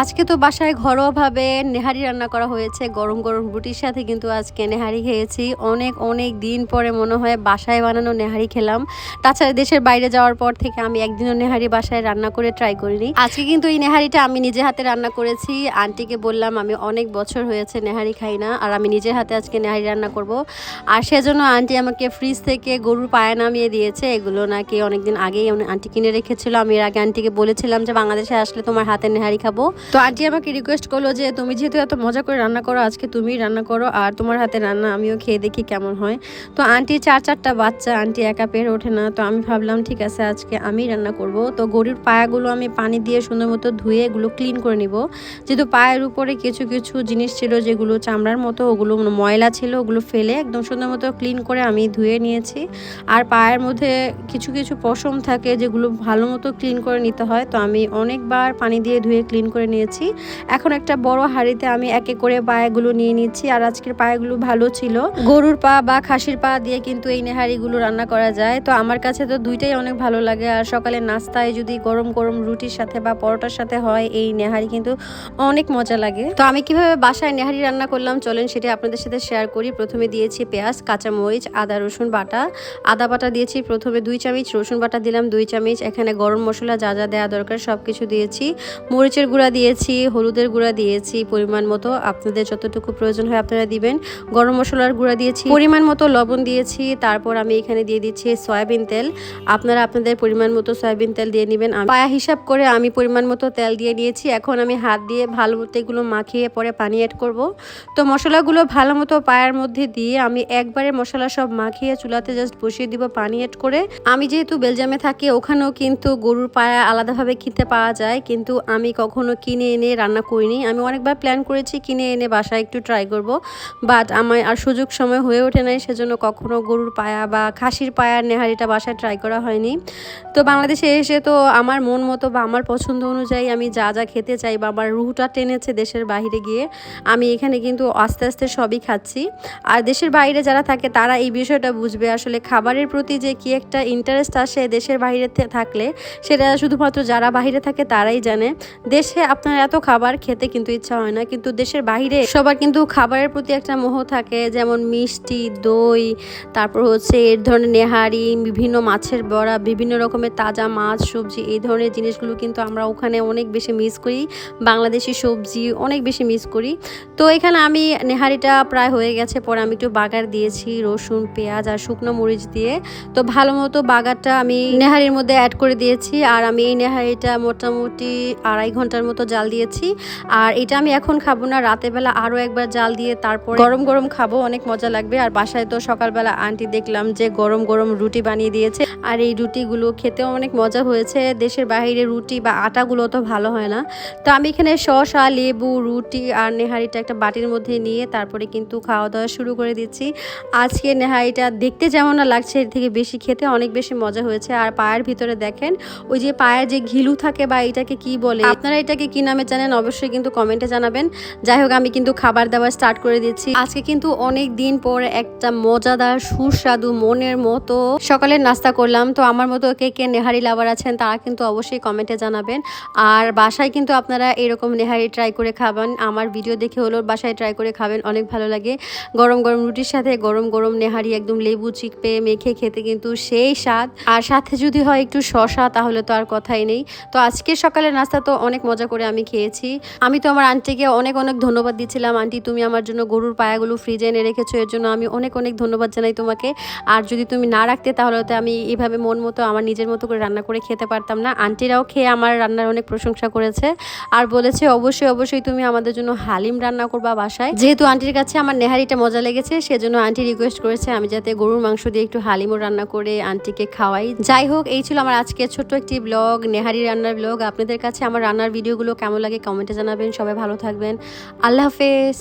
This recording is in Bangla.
আজকে তো বাসায় ঘরোয়াভাবে নেহারি রান্না করা হয়েছে। গরম গরম রুটির সাথে কিন্তু আজকে নেহারি খেয়েছি। অনেক অনেক দিন পরে মনে হয় বাসায় বানানো নেহারি খেলাম। তাছাড়া দেশের বাইরে যাওয়ার পর থেকে আমি একদিনও নেহারি বাসায় রান্না করে ট্রাই করিনি। আজকে কিন্তু এই নেহারিটা আমি নিজে হাতে রান্না করেছি। আন্টিকে বললাম, আমি অনেক বছর হয়েছে নেহারি খাই না, আর আমি নিজের হাতে আজকে নেহারি রান্না করব। আর সেজন্য আন্টি আমাকে ফ্রিজ থেকে গরুর পায়ে নামিয়ে দিয়েছে। এগুলো নাকি অনেকদিন আগেই আন্টি কিনে রেখেছিল। আমি এর আগে আন্টিকে বলেছিলাম যে, বাংলাদেশে আসলে তোমার হাতে নেহারি খাব। তো আন্টি আমাকে রিকোয়েস্ট করল যে, তুমি যেহেতু এত মজা করে রান্না করো, আজকে তুমি রান্না করো আর তোমার হাতে রান্না আমিও খেয়ে দেখি কেমন হয়। তো আন্টি চার চারটা বাচ্চা, আন্টি একা পেরে ওঠে না। তো আমি ভাবলাম, ঠিক আছে, আজকে আমি রান্না করব। তো গরুর পায়াগুলো আমি পানি দিয়ে সুন্দর মতো ধুয়ে এগুলো ক্লিন করে নিব। যেহেতু পায়ের উপরে কিছু কিছু জিনিস ছিল যেগুলো চামড়ার মতো, ওগুলো ময়লা ছিল, ওগুলো ফেলে একদম সুন্দর মতো ক্লিন করে আমি ধুয়ে নিয়েছি। আর পায়ের মধ্যে কিছু কিছু পশম থাকে যেগুলো ভালো মতো ক্লিন করে নিতে হয়। তো আমি অনেকবার পানি দিয়ে ধুয়ে ক্লিন করে নিয়েছি। এখন একটা বড় হাঁড়িতে আমি একে করে পায়েগুলো নিয়ে নিচ্ছি। আর আজকের পায়েগুলো ভালো ছিল। গরুর পা বা খাসির পা দিয়ে কিন্তু এই নেহারিগুলো রান্না করা যায়। তো আমার কাছে তো দুইটাই অনেক ভালো লাগে। আর সকালে নাস্তায় যদি গরম গরম রুটির সাথে বা পরোটার সাথে হয়, এই নেহারি কিন্তু অনেক মজা লাগে। তো আমি কীভাবে বাসায় নেহারি রান্না করলাম, চলেন সেটা আপনাদের সাথে শেয়ার করি। প্রথমে দিয়েছি পেঁয়াজ, কাঁচামরিচ, আদা, রসুন বাটা। আদা বাটা দিয়েছি প্রথমে দুই চামচ, রসুন বাটা দিলাম দুই চামচ। এখানে গরম মশলা যা যা দেওয়া দরকার সব কিছু দিয়েছি। মরিচের গুঁড়া দিয়েছি, হলুদের গুঁড়া দিয়েছি, পরিমাণ মতো আপনাদের যতটুকু প্রয়োজন হয় আপনারা দিবেন। গরম মশলার গুঁড়া দিয়েছি, পরিমাণ মতো লবণ দিয়েছি, তারপর আমি এখানে দিয়ে দিচ্ছি সয়াবিন তেল। আপনারা আপনাদের পরিমাণ মতো সয়াবিন তেল দিয়ে নেবেন। পায়া হিসাব করে আমি পরিমাণ মতো তেল দিয়ে নিয়েছি। এখন আমি হাত দিয়ে ভালো মতো এগুলো মাখিয়ে পরে পানি অ্যাড করব। তো মশলাগুলো ভালো মতো পায়ার মধ্যে দিয়ে আমি একবারে মশলা সব মাখিয়ে চুলাতে জাস্ট বসিয়ে দিব পানি অ্যাড করে। আমি যেহেতু বেলজামে থাকি, ওখানেও কিন্তু গরুর পায়া আলাদাভাবে খেতে পাওয়া যায়। কিন্তু আমি কখনো কিনে এনে রান্না করিনি। আমি অনেকবার প্ল্যান করেছি কিনে এনে বাসায় একটু ট্রাই করব বাট আমার আর সুযোগ সময় হয়ে ওঠে নাই, সেজন্য কখনো গরুর পায়া বা খাসির পায়ার নেহারিটা বাসায় ট্রাই করা হয়নি। তো বাংলাদেশে এসে তো আমার মন মতো বা আমার পছন্দ অনুযায়ী আমি যা যা খেতে চাই বা আমার রুহটা টেনেছে দেশের বাইরে গিয়ে, আমি এখানে কিন্তু আস্তে আস্তে সবই খাচ্ছি। আর দেশের বাইরে যারা থাকে, তারা এই বিষয়টা বুঝবে আসলে খাবারের প্রতি যে কি একটা ইন্টারেস্ট আসে দেশের বাইরে থাকলে, সেটা শুধুমাত্র যারা বাইরে থাকে তারাই জানে। দেশে আপনার এত খাবার খেতে কিন্তু ইচ্ছা হয় না, কিন্তু দেশের বাইরে সবার কিন্তু খাবারের প্রতি একটা মোহ থাকে, যেমন মিষ্টি, দই, তারপর হচ্ছে এর ধরনের নেহারি, বিভিন্ন মাছের বড়া, বিভিন্ন রকমের তাজা মাছ, সবজি, এই ধরনের জিনিসগুলো কিন্তু আমরা ওখানে অনেক বেশি মিস করি, বাংলাদেশি সবজি অনেক বেশি মিস করি। তো এখানে আমি নেহারিটা প্রায় হয়ে গেছে, পরে আমি একটু বাগার দিয়েছি, রসুন, পেঁয়াজ আর শুকনো মরিচ দিয়ে। তো ভালো মতো বাগারটা আমি নেহারির মধ্যে অ্যাড করে দিয়েছি, আর আমি এই নেহারিটা মোটামুটি আড়াই ঘণ্টার মতো জাল দিয়েছি। আর এটা আমি এখন খাব না বেলা আরও একবার জাল দিয়ে তারপর গরম গরম খাব, অনেক মজা লাগবে। আর বাসায় তো সকালবেলা আন্টি দেখলাম যে গরম গরম রুটি বানিয়ে দিয়েছে। আর এই রুটিগুলো খেতেও অনেক মজা হয়েছে। দেশের বাইরে রুটি বা আটাগুলো তো ভালো হয় না। তো আমি এখানে শসা, লেবু, রুটি আর নেহারিটা একটা বাটির মধ্যে নিয়ে তারপরে কিন্তু খাওয়া দাওয়া শুরু করে দিচ্ছি। আজকে নেহারিটা দেখতে যেমন না লাগছে, এর থেকে বেশি খেতে অনেক বেশি মজা হয়েছে। আর পায়ের ভিতরে দেখেন, ওই যে পায়ের যে ঘিলু থাকে বা এটাকে কি বলে? আপনারা এটাকে কি নামে জানেন অবশ্যই কিন্তু কমেন্টে জানাবেন। যাই হোক, আমি কিন্তু খাবার দাবার স্টার্ট করে দিচ্ছি। আজকে কিন্তু অনেক দিন পর একটা মজাদার সুস্বাদু মনের মতো সকালের নাস্তা করলাম। তো আমার মতো কে কে নেহারি লাভার আছেন তারা কিন্তু অবশ্যই কমেন্টে জানাবেন। আর বাসায় কিন্তু আপনারা এরকম নেহারি ট্রাই করে খাবেন। আমার ভিডিও দেখে হলো বাসায় ট্রাই করে খাবেন, অনেক ভালো লাগে। গরম গরম রুটির সাথে গরম গরম নেহারি একদম লেবু চিপে মেখে খেতে কিন্তু সেই স্বাদ। আর সাথে যদি হয় একটু শশা তাহলে তো আর কথাই নেই। তো আজকে সকালের নাস্তা তো অনেক মজা করে আমি খেয়েছি। আমি তো আমার আন্টিকে অনেক অনেক ধন্যবাদ দিচ্ছিলাম। আন্টি, তুমি আমার জন্য গরুর পায়াগুলো ফ্রিজে এনে রেখেছো, এর জন্য আমি অনেক অনেক ধন্যবাদ জানাই তোমাকে। আর যদি তুমি না রাখতে, তাহলে তো আমি এইভাবে মন মতো আমার নিজের মতো করে রান্না করে খেতে পারতাম না। আন্টিরাও খেয়ে আমার রান্নার অনেক প্রশংসা করেছে। আর বলেছে, অবশ্যই অবশ্যই তুমি আমাদের জন্য হালিম রান্না করবা বাসায়। যেহেতু আন্টির কাছে আমার নেহারিটা মজা লেগেছে, সেজন্য আন্টি রিকোয়েস্ট করেছে আমি যাতে গরুর মাংস দিয়ে একটু হালিমও রান্না করে আন্টিকে খাওয়াই। যাই হোক, এই ছিল আমার আজকে ছোট্ট একটি ব্লগ নেহারি রান্নার ব্লগ আপনাদের কাছে আমার রান্নার ভিডিওগুলো কেমন লাগে কমেন্টে জানাবেন। সবাই ভালো থাকবেন। আল্লাহ হাফেজ।